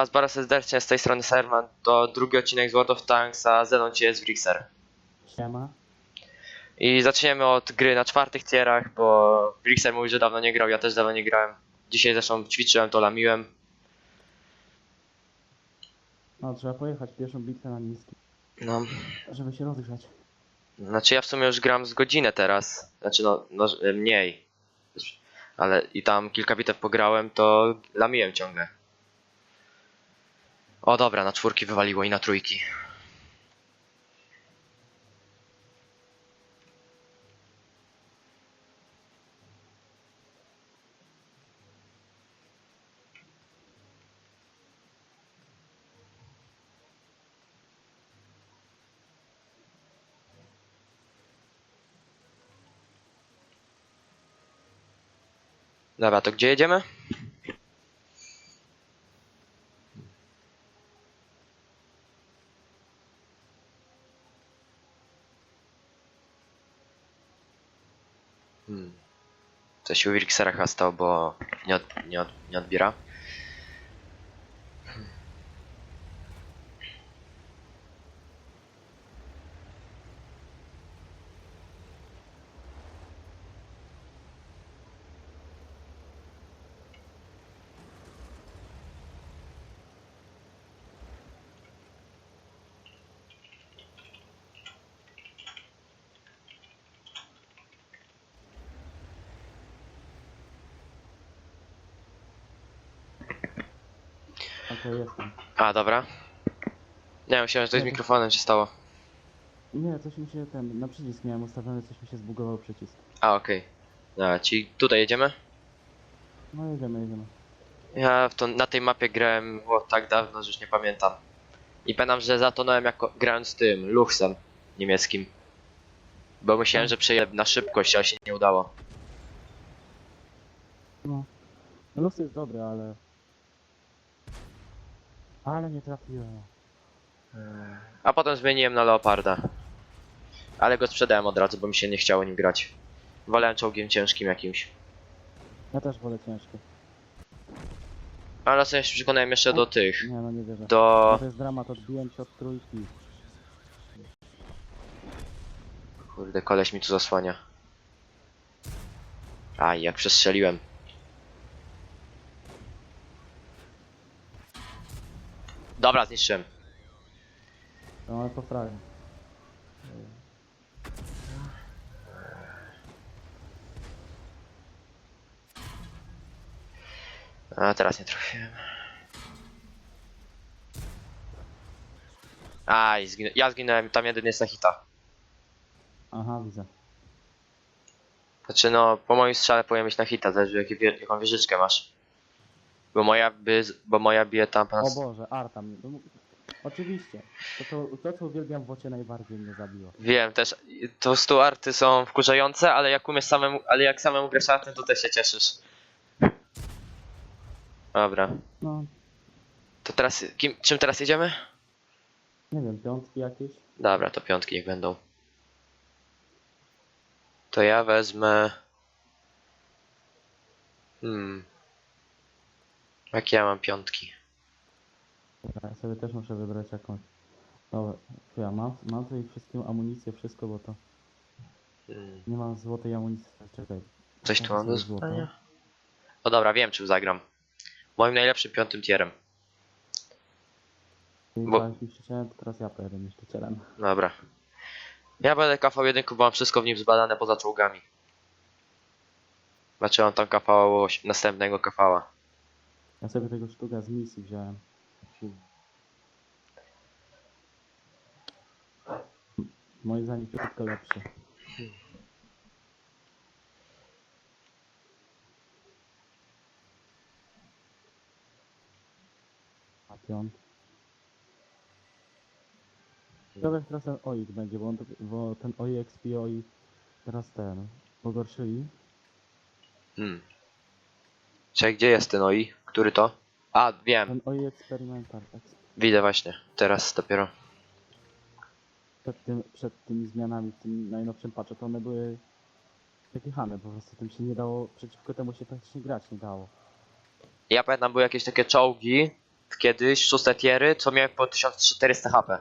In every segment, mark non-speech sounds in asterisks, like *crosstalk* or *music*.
was bardzo serdecznie z tej strony Serman. To drugi odcinek z World of Tanks, a ze mną ci jest Wrixer. Siema. I zaczniemy od gry na czwartych tierach, bo Wrixer mówi, że dawno nie grał, ja też dawno nie grałem. Dzisiaj zresztą ćwiczyłem, to lamiłem. No, trzeba pojechać pierwszą bitwę na niski, No, żeby się rozgrzać. znaczy ja w sumie już gram z godzinę teraz. Znaczy no, no mniej. Ale i tam kilka bitew pograłem, to lamiłem ciągle. O dobra, na czwórki wywaliło i na trójki. Dobra, to gdzie jedziemy? Coś u Wilksera chyba stał, bo nie, od, nie, od, nie odbiera. A to jestem. A, dobra. Nie, myślałem, że coś z mikrofonem się stało. Nie, coś mi się ten, na przycisk miałem ustawiony, coś mi się zbugował przycisk. A, okej. Dobra, ci tutaj jedziemy? No jedziemy, jedziemy. Ja w to, na tej mapie grałem było tak dawno, że już nie pamiętam. I pamiętam, że zatonąłem jako grając tym, Luchsem niemieckim. Bo myślałem, że przejadę na szybkość, ale się nie udało. No. No los jest dobry, ale... Ale nie trafiłem. A potem zmieniłem na Leoparda. Ale go sprzedałem od razu, bo mi się nie chciało nim grać. Wolałem czołgiem ciężkim jakimś. Ja też wolę ciężkie. Ale sobie się przekonałem jeszcze do tych. Nie no, nie wierzę. Do... To jest dramat, odbiłem się od trójki. Kurde, koleś mi tu zasłania. Aj, jak przestrzeliłem. Dobra, zniszczyłem. No ale fraga. A teraz nie trafiłem. Aj, zginę... ja zginąłem, tam jeden jest na hita. Aha, widzę. Znaczy no, po moim strzale powinien być na hita, zależy wie... jaką wieżyczkę masz. Bo moja by... bo moja bije tam O pan... Boże, Arta mnie... no, Oczywiście. To, to, to co uwielbiam w Wocie najbardziej mnie zabiło. Wiem też, to stu arty są wkurzające, ale jak umiesz samemu, ale jak samemu grasz artem, to też się cieszysz. Dobra, No, to teraz, kim, czym teraz jedziemy? nie wiem, piątki jakieś? Dobra, to piątki niech będą. To ja wezmę... Hmm... Jakie ja mam piątki? Ja sobie też muszę wybrać jakąś. Dobra, to ja mam, mam tutaj wszystkie amunicję, wszystko, bo to Hmm. nie mam złotej amunicji. Czekaj. Coś tu mam do zbadania? O dobra, wiem czym zagram. Moim najlepszym piątym tierem. Bo... Niszczycielem, to teraz ja pojadę niszczycielem. Dobra. Ja będę KV1, bo mam wszystko w nim zbadane poza czołgami. Znaczy on tam kafało następnego kafała. Ja sobie tego sztuka z misji wziąłem. Moim zdaniem tylko lepszy. A piąt. Ciekawe jak teraz ten OIK będzie, bo, on, bo ten OIXP i OI teraz ten pogorszyli. Hmm. Czekaj, gdzie jest ten OI? Który to? A, wiem. Ten Widzę właśnie. Teraz dopiero. przed, tym, przed tymi zmianami w tym najnowszym patchu, to one były wykichane, po prostu tym się nie dało, przeciwko temu się praktycznie grać nie dało. Ja pamiętam, były jakieś takie czołgi, kiedyś, szóste tiery, co miałem po 1400 HP.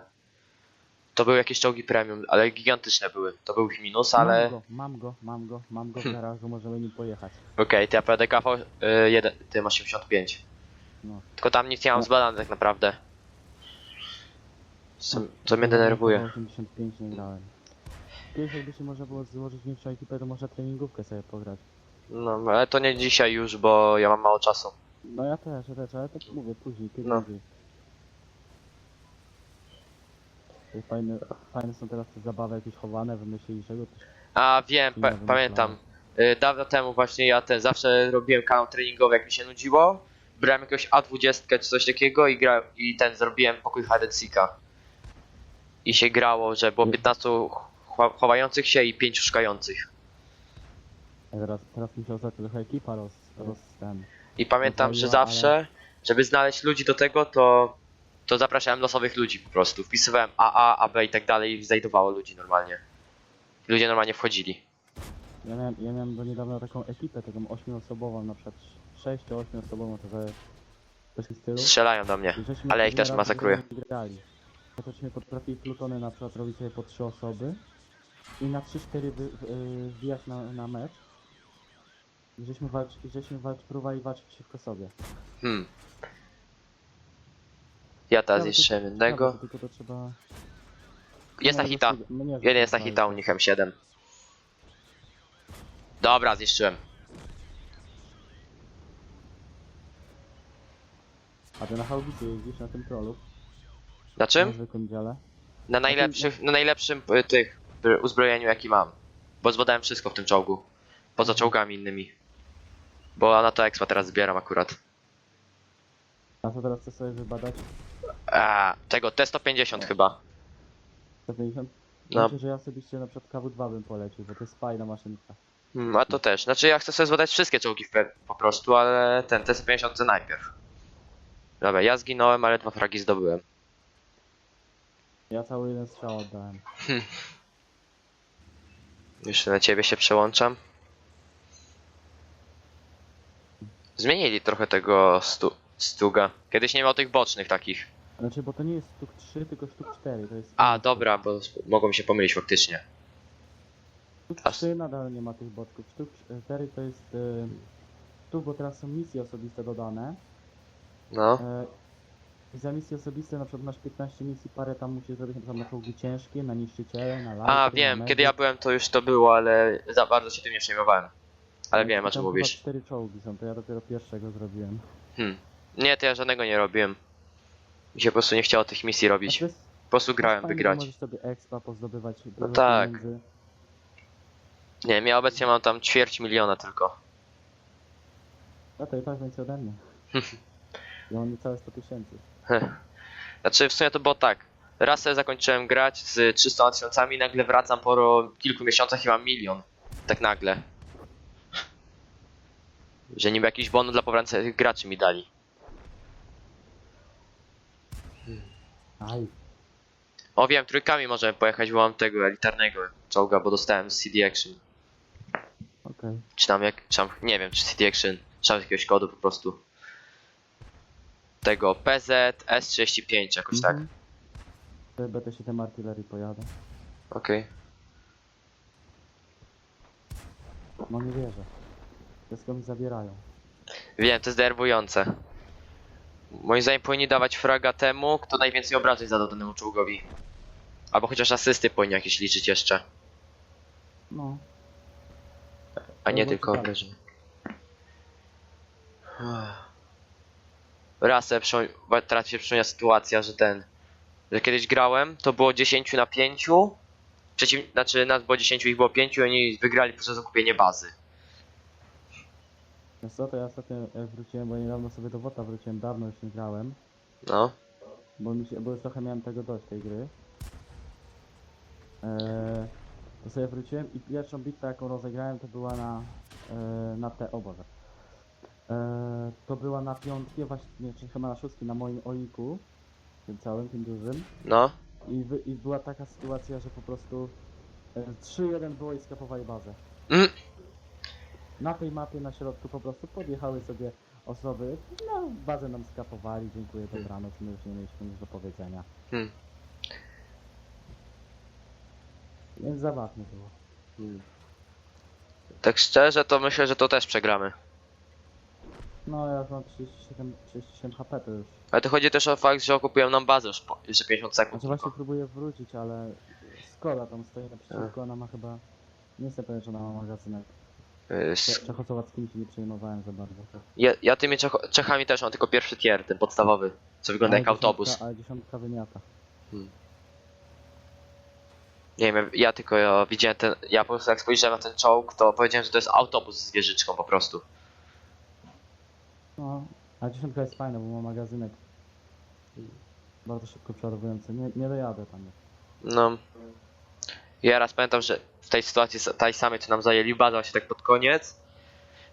To były jakieś czołgi premium, ale gigantyczne były. To był ich minus, ale... Mam go, mam go, mam go, mam go w garażu, możemy nim pojechać. Okej, ty APDK y, jeden, ty masz 85. No. Tylko tam nic nie mam No. zbadane tak naprawdę. Co, co mnie denerwuje. 85 nie grałem. Kiedyś jakby się można było złożyć większą ekipę, to można treningówkę sobie pograć. No, ale to nie dzisiaj już, bo ja mam mało czasu. No ja też, ja też, ale tak mówię później, kiedy No. Fajne, fajne są teraz te zabawy jakieś chowane, wymyślili czego też. A wiem, pa pamiętam. Y, dawno temu właśnie ja ten zawsze robiłem kanał treningowy, jak mi się nudziło. Brałem jakiegoś A20 czy coś takiego i gra i ten zrobiłem pokój seeka. I się grało, że było Nie. 15 chwa- chowających się i 5 szukających. A teraz, teraz musiał za trochę ekipa roz, roz ten. I pamiętam, że zawsze, żeby znaleźć ludzi do tego, to, to zapraszałem losowych ludzi po prostu. Wpisywałem AA, AB i tak dalej i znajdowało ludzi normalnie. Ludzie normalnie wchodzili. Ja miałem, ja miałem do niedawna taką ekipę, taką 8-osobową, na przykład 6 czy 8 osobową, to że coś w stylu. Strzelają do mnie. I żeśmy ale ich też raz masakruję. Grali. To żeśmy potrafili plutony na przykład robić sobie po 3 osoby i na 3-4 wy, y, wbijać na, na mecz. I żeśmy, walcz, żeśmy walcz, próbowali walczyć przeciwko sobie. Hmm. Ja teraz Ciekawe, jeszcze to- jednego. Tylko to trzeba... Jest na no, hita. nie, że Jeden jest na hita u nich M7. Dobra, zniszczyłem. A ty na haubicy jeździsz na tym trollu? Na Na czym? zwykłym dziale? Na najlepszych, na najlepszym y, tych y, uzbrojeniu jaki mam. Bo zbadałem wszystko w tym czołgu. Poza czołgami innymi. Bo na to expa teraz zbieram akurat. A co teraz chcę sobie wybadać? A, tego T150 chyba. 150? No. Myślę, że ja osobiście na przykład KW2 bym polecił, bo to jest fajna maszynka. Hmm, a to też. Znaczy ja chcę sobie zbadać wszystkie czołgi w pe- po prostu, ale ten T150 najpierw. Dobra, ja zginąłem, ale dwa fragi zdobyłem. Ja cały jeden strzał oddałem. Jeszcze na ciebie się przełączam. Zmienili trochę tego stu stuga. Kiedyś nie miał tych bocznych takich. Znaczy, bo to nie jest sztuk 3, tylko sztuk 4, to jest... A, dobra, bo mogą się pomylić faktycznie. Sztuk Aż- 3 nadal nie ma tych boczków. Sztuk 4 to jest... Y, tu, bo teraz są misje osobiste dodane. No. E, I za misje osobiste na przykład masz 15 misji, parę tam musisz zrobić na przykład na czołgi ciężkie, na niszczyciele, na lajty, A, wiem, kiedy ja byłem to już to było, ale za bardzo się tym nie przejmowałem. Ale No, wiem o czym mówisz. 4 czołgi są, to ja dopiero pierwszego zrobiłem. Hmm. Nie, to ja żadnego nie robiłem. Mi się po prostu nie chciało tych misji robić. jest Po prostu grałem, fajne, że wygrać. Możesz sobie expa pozdobywać No tak. pieniędzy. Nie wiem, ja obecnie mam tam ćwierć miliona tylko. A to i tak więcej ode mnie. *laughs* Ja mam niecałe 100 tysięcy. *laughs* Znaczy w sumie to było tak. Raz sobie zakończyłem grać z 300 tysiącami, nagle wracam po kilku miesiącach i mam milion. Tak nagle. Że niby jakiś bonus dla powracających graczy mi dali. Aj, O wiem, trójkami możemy pojechać, bo mam tego elitarnego czołga, bo dostałem z CD Action. okej. Czy tam jak, czy tam, nie wiem, czy CD Action, czy tam z jakiegoś kodu po prostu. Tego PZ S35 jakoś tak. Mhm. To Będę się tym artylerii pojadę. Okej. No nie wierzę. Wszystko mi zabierają. Wiem, to jest denerwujące. Moim zdaniem powinni dawać fraga temu, kto najwięcej obrażeń zadał danemu czołgowi. Albo chociaż asysty powinni jakieś liczyć jeszcze, No. a nie No, tylko tak. obrażenia. Raz sobie przypom- wa- teraz się przypomniała sytuacja, że ten, że kiedyś grałem, to było 10 na 5, przeciw, znaczy nas było 10, ich było 5 i oni wygrali przez zakupienie bazy. Wiesz co, to ja ostatnio wróciłem, bo niedawno sobie do WOTA wróciłem, dawno już nie grałem. No, Bo, mi się, bo już trochę miałem tego dość tej gry. Eee, to sobie wróciłem i pierwszą bitwę jaką rozegrałem to była na, e, na te, o Boże. Eee, to była na piątkie, właśnie, czy chyba na szóstki, na moim oiku. Tym całym, tym dużym. no, I, wy, I była taka sytuacja, że po prostu e, 3-1 było i skapowali bazę. Mm. Na tej mapie na środku po prostu podjechały sobie osoby, no bazę nam skapowali, dziękuję, dobranoc, my już nie mieliśmy nic do powiedzenia. Hmm. Więc zabawnie było. Tak szczerze, to myślę, że to też przegramy. No ja mam 37, 37 HP to już. Ale to chodzi też o fakt, że okupują nam bazę już po jeszcze 50 sekund. Znaczy właśnie próbuję wrócić, ale Skoda tam stoi naprzeciwko, ona ma chyba... Nie jestem pewien, że ona ma magazynek. Y, s- Czechosłowackimi się nie przejmowałem za bardzo. Ja, ja tymi Czechami też mam tylko pierwszy tier, ten podstawowy, co wygląda Ale jak autobus. Ale dziesiątka wymiata. Nie wiem, ja tylko ja widziałem ten, ja po prostu jak spojrzałem na ten czołg, to powiedziałem, że to jest autobus z wieżyczką po prostu. No, a dziesiątka jest fajna, bo ma magazynek. Bardzo szybko przeładowujący. Nie, nie dojadę tam. No. Ja raz pamiętam, że w tej sytuacji tej samej, co nam zajęli bazę się tak pod koniec,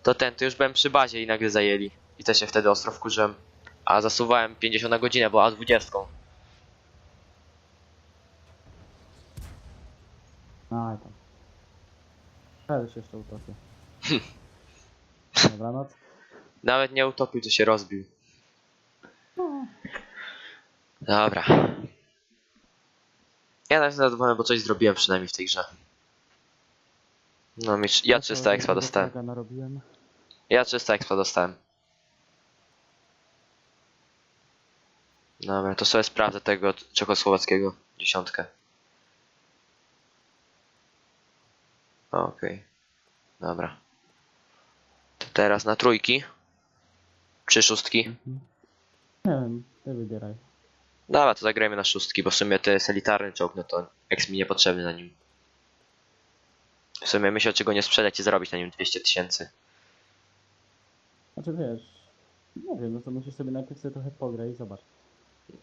to ten, to już byłem przy bazie i nagle zajęli. I też się wtedy ostro wkurzyłem. A zasuwałem 50 na godzinę, bo a 20. A, i tam. Ale się jeszcze utopię. Dobranoc. Nawet nie utopił, to się rozbił. Dobra. Ja nawet zadowolony, bo coś zrobiłem przynajmniej w tej grze. No, mi, ja 300 expa dostałem. Narobiłem. Ja 300 expa dostałem. Dobra, to sobie sprawdzę tego czechosłowackiego dziesiątkę. Okej. Dobra. To teraz na trójki. Czy szóstki? Mhm. Nie wiem, ty wybieraj. Dobra, to zagrajmy na szóstki, bo w sumie to jest elitarny czołg, no to X mi niepotrzebny na nim. W sumie myślę, czego nie sprzedać i zarobić na nim 200 tysięcy. Znaczy wiesz, nie wiem, no to musisz sobie najpierw sobie trochę pograć i zobacz.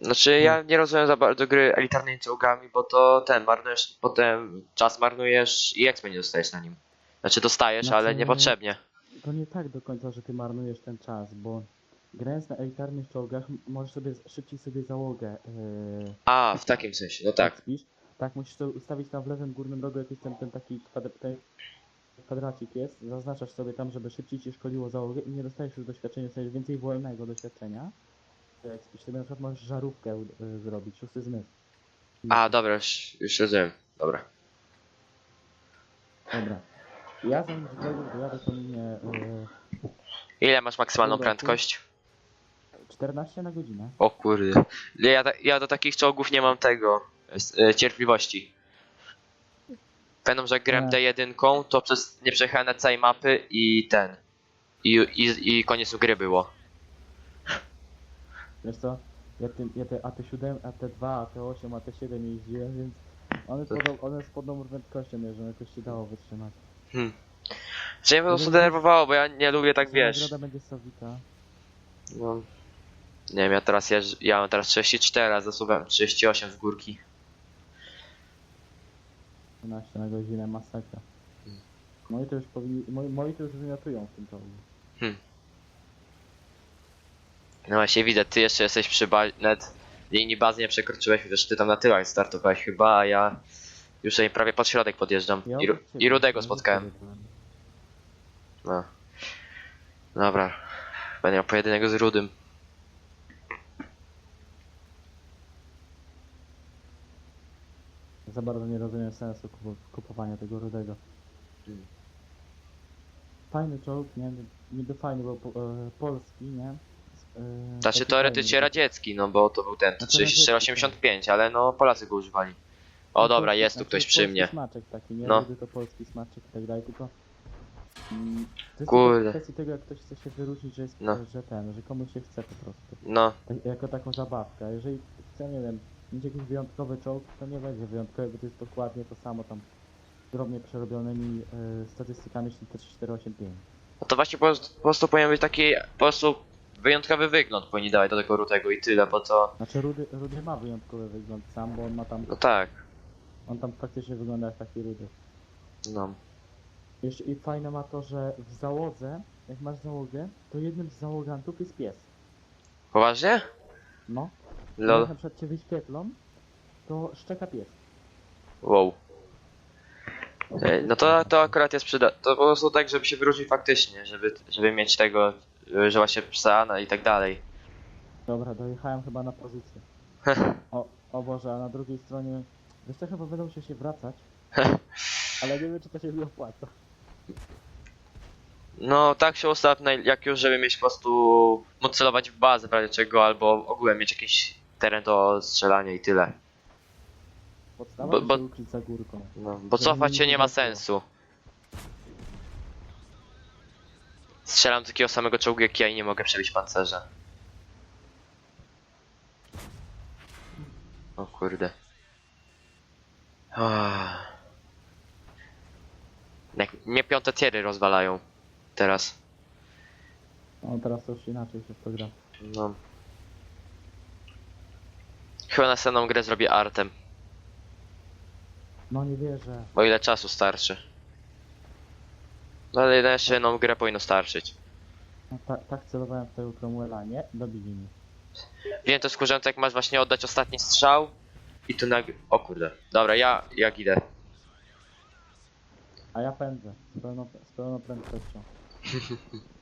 Znaczy, ja nie rozumiem za bardzo gry elitarnymi czołgami, bo to ten, marnujesz, potem czas marnujesz i XP nie dostajesz na nim. Znaczy dostajesz, Znaczy- ale niepotrzebnie. To nie tak do końca, że ty marnujesz ten czas, bo grając na elitarnych czołgach m- możesz sobie szybciej sobie załogę yy, A, w takim sensie, no tak. Spisz. Tak, musisz to ustawić tam w lewym górnym rogu jakiś ten, ten taki kwadr, ten kwadracik jest. Zaznaczasz sobie tam, żeby szybciej ci szkoliło załogę i nie dostajesz już doświadczenia, dostajesz więcej wolnego doświadczenia. Jak spisz sobie na przykład możesz żarówkę y, zrobić, szósty zmysł. A, dobra, już, już rozumiem. Dobra. Dobra. Ja zanim gdziekolwiek dojadę, to mnie y, Ile masz maksymalną Dobra, prędkość? 14 na godzinę. O kurde. Ja, ta- ja do takich czołgów nie mam tego. E, cierpliwości. Pamiętam, że grałem Nie. D1, to przez nie przejechałem na całej mapy i ten. I, i, i koniec gry było. Wiesz co? Ja, tym, ja te AT7, AT2, AT8, AT7 jeździłem, więc one, podą, one z podobną prędkością jeżdżą, jakoś się dało wytrzymać. Hmm. Że mnie po prostu denerwowało, bo ja nie lubię tak wiesz. Nagroda będzie Sowika. No. Nie wiem, ja teraz jeżdż, ja mam teraz 34, a zasuwam 38 w górki. 12 na godzinę, masakra. Hmm. Moi to już powinni, moi, moi to już wymiotują w tym czołgu. No właśnie widzę, ty jeszcze jesteś przy ba- net linii bazy nie przekroczyłeś, chociaż ty tam na tyłach startowałeś chyba, a ja już sobie prawie pod środek podjeżdżam. Ja I, ru- I Rudego spotkałem. No. Dobra. Będę miał pojedynek z Rudym. Za bardzo nie rozumiem sensu kupu- kupowania tego rudego. Hmm. Fajny czołg, nie? Niby fajny, bo po, e, polski, nie? E, Znaczy taki teoretycznie fajny. radziecki, no bo to był ten Znaczy 3485, ale no Polacy go używali. O No dobra, jest tu znaczy ktoś przy polski mnie. smaczek taki, nie? No. Rudy to polski smaczek i tak dalej, tylko... Mm, to jest Kurde. tylko kwestia tego, jak ktoś chce się wyróżnić, że jest, No. że ten, że komuś się chce po prostu. No, Tak, jako taką zabawkę. A jeżeli chce, nie wiem, mieć jakiś wyjątkowy czołg, to nie będzie wyjątkowy, bo to jest dokładnie to samo tam drobnie przerobionymi y, statystykami, czyli te 3485. no to właśnie po, prostu- po prostu powinien być taki po prostu wyjątkowy wygląd powinni dawać do tego Rudego i tyle, bo to... Znaczy Rudy, Rudy ma wyjątkowy wygląd sam, bo on ma tam, No tak, on tam faktycznie wygląda jak taki Rudy. no. Jeszcze i fajne ma to, że w załodze, jak masz załogę, to jednym z załogantów jest pies. Poważnie? No. Lol. Na przykład cię wyświetlą, to szczeka pies. Wow. Ej, No to, to akurat jest przyda... To po prostu tak, żeby się wyróżnić faktycznie, żeby, żeby mieć tego że właśnie psa i tak dalej. Dobra, dojechałem chyba na pozycję. *laughs* O, o Boże, a na drugiej stronie... Wiesz co, chyba będę musiał się wracać. *laughs* Ale nie wiem, czy to się mi opłaca. No tak się ostatnio, jak już żeby mieć po prostu móc celować w bazę w razie czego, albo ogółem mieć jakiś teren do strzelania i tyle. Podstawa Bo- bo, bo- się ukryć za górką. No, bo cofać się nie ma sensu. Strzelam do takiego samego czołgu jak ja i nie mogę przebić pancerza. O kurde. Ah. Jak mnie piąte tiery rozwalają. Teraz. No teraz to już inaczej się w to gra. No. Chyba następną grę zrobię artem. No nie wierzę. Bo ile czasu starczy. No ale jeszcze jedną grę powinno starczyć. No, tak, tak celowałem w tego Cromwella, nie? Dobili mnie. Wiem, to skurzające jak masz właśnie oddać ostatni strzał i tu nag... O kurde. Dobra, ja jak idę. A ja pędzę. Z pełną, z pełną prędkością. *laughs*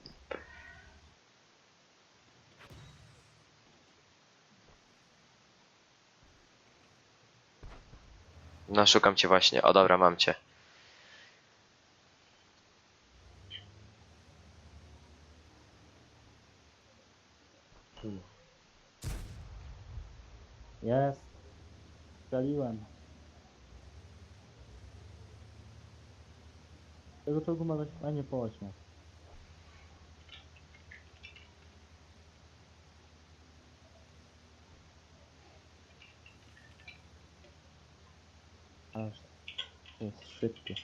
No, szukam cię właśnie. O, dobra, mam cię. Jest. Strzeliłem. Tego czołgu ma zasilanie po 8. szybkie.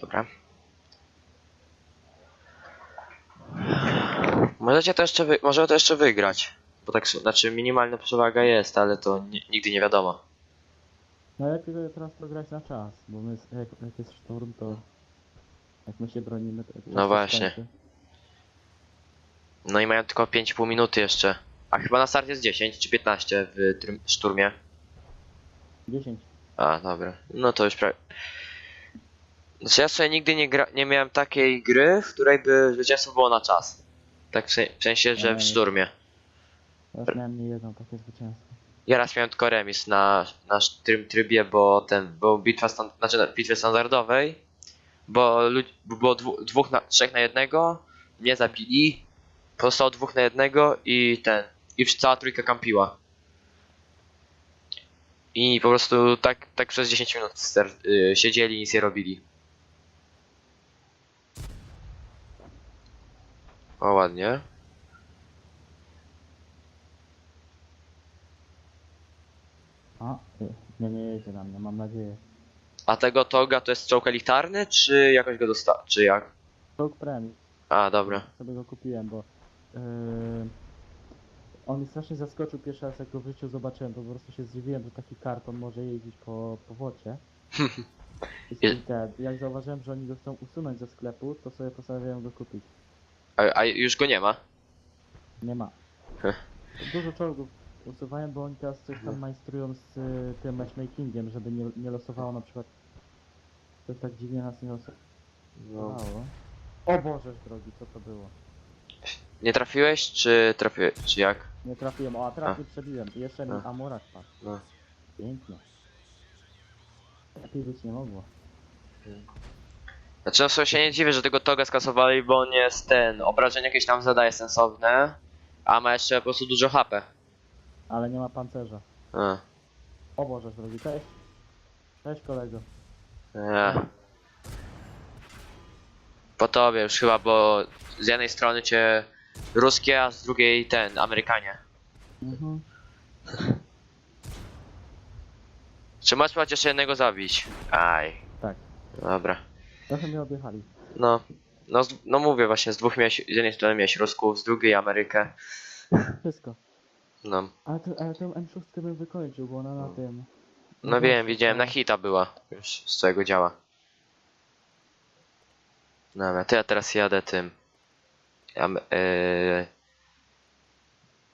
Dobra. Możecie to jeszcze wy... Może to jeszcze wygrać. Bo tak, znaczy minimalna przewaga jest, ale to nigdy nie wiadomo. No lepiej sobie teraz to grać na czas, bo my, jak, jak jest sztorm, to jak my się bronimy, to... No właśnie. No i mają tylko 5,5 minuty jeszcze. A chyba na start jest 10 czy 15 w trym- szturmie. 10. A, dobra. No to już prawie. Znaczy ja sobie nigdy nie, gra... nie miałem takiej gry, w której by zwycięstwo było na czas. Tak w, se... w sensie, że w Nie. szturmie. Teraz miałem nie jedno takie zwycięstwo. Ja raz miałem tylko remis na, na tym trybie, bo ten, bo bitwa stan... znaczy na bitwie standardowej, bo, było dwóch na... trzech na jednego, mnie zabili, pozostało dwóch na jednego i ten, i cała trójka kampiła. I po prostu tak, tak przez 10 minut ster... y, siedzieli i nic nie robili. O, ładnie. A, nie, nie jedzie na mnie, mam nadzieję. A tego toga to jest czołg elitarny, czy jakoś go dosta... czy jak? Czołg premii. A, dobra. sobie go kupiłem, bo yy, on mnie strasznie zaskoczył pierwszy raz jak go w życiu zobaczyłem, to po prostu się zdziwiłem, że taki karton może jeździć po, po wocie. I, Je- i te, jak zauważyłem, że oni go chcą usunąć ze sklepu, to sobie postanowiłem go kupić. A, a już go nie ma? Nie ma. Dużo czołgów usuwałem, bo oni teraz coś tam majstrują z y, tym matchmakingiem, żeby nie, nie losowało na przykład. To tak dziwnie nas nie. No. O Boże drogi, co to było? Nie trafiłeś, czy trafiłeś, czy jak? Nie trafiłem, o a teraz A. nie przebiłem. I jeszcze mi A. amurak padł. No. Pięknie. Lepiej być nie mogło. Znaczy, no w sumie się nie dziwię, że tego toga skasowali, bo on jest ten, obrażenia jakieś tam zadaje sensowne, a ma jeszcze po prostu dużo HP. Ale nie ma pancerza. A, O Boże drogi, cześć. Cześć kolego. Nie. Po tobie już chyba, bo z jednej strony cię ruskie, a z drugiej ten, Amerykanie. Mhm. *laughs* Czy masz jeszcze jednego zabić? Aj, Tak. dobra. Trochę mnie odjechali. No, no, z- no mówię właśnie, z dwóch miałeś, z jednej strony miałeś Rusków, z drugiej Amerykę. Wszystko. No, Ale, to, ale tę M6 bym wykończył, bo ona na tym... no wiem, widziałem, na hita była już z całego działa. Dobra, to ja teraz jadę tym. Ja, yy,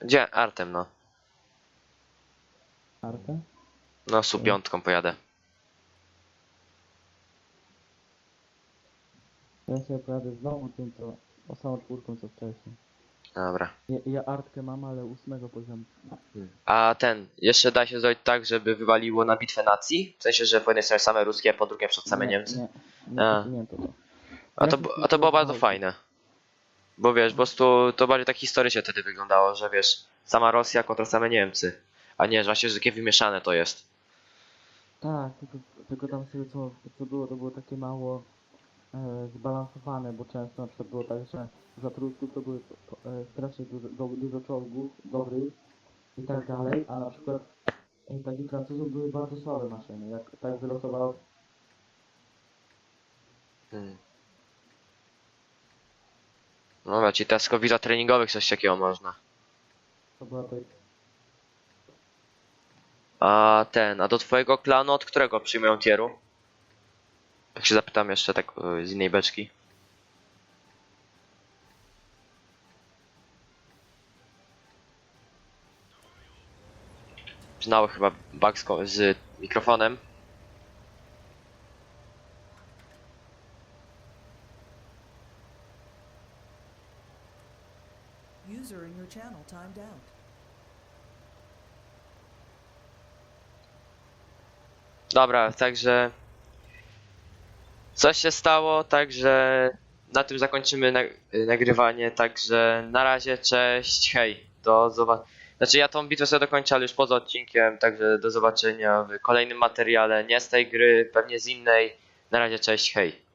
Gdzie? Artem, no. Artę? No, su piątką pojadę. Ja się pojadę znowu tym, co o samą czwórką co wcześniej. Dobra. Ja, ja artkę mam, ale ósmego poziomu. A ten, jeszcze da się zrobić tak, żeby wywaliło na bitwę nacji? W sensie, że po jednej stronie same ruskie, a po drugiej przed same nie, Niemcy? Nie, nie, A. nie, to to. A to, a to było bardzo fajne. Bo wiesz, po prostu to bardziej tak historycznie wtedy wyglądało, że wiesz, sama Rosja kontra same Niemcy. A nie, że właśnie, że takie wymieszane to jest. Tak, tylko, tylko tam sobie co, co było, to było takie mało e, zbalansowane, bo często na przykład było tak, że za to były e, strasznie dużo, do, dużo czołgów dobrych i tak dalej, a na przykład e, takich Francuzów były bardzo słabe maszyny, jak tak wylosowało Hmm. Dobra, ci teraz tylko wiza treningowych coś takiego można. to była to A ten, a do twojego klanu od którego przyjmują tieru? Tak się zapytam jeszcze tak y, z innej beczki. Znały chyba bug z, z mikrofonem. User in your channel timed out. Dobra, także coś się stało, także na tym zakończymy nag- nagrywanie, także na razie, cześć, hej, do zobaczenia. Znaczy ja tą bitwę sobie dokończę, ale już poza odcinkiem, także do zobaczenia w kolejnym materiale, nie z tej gry, pewnie z innej. Na razie, cześć, hej.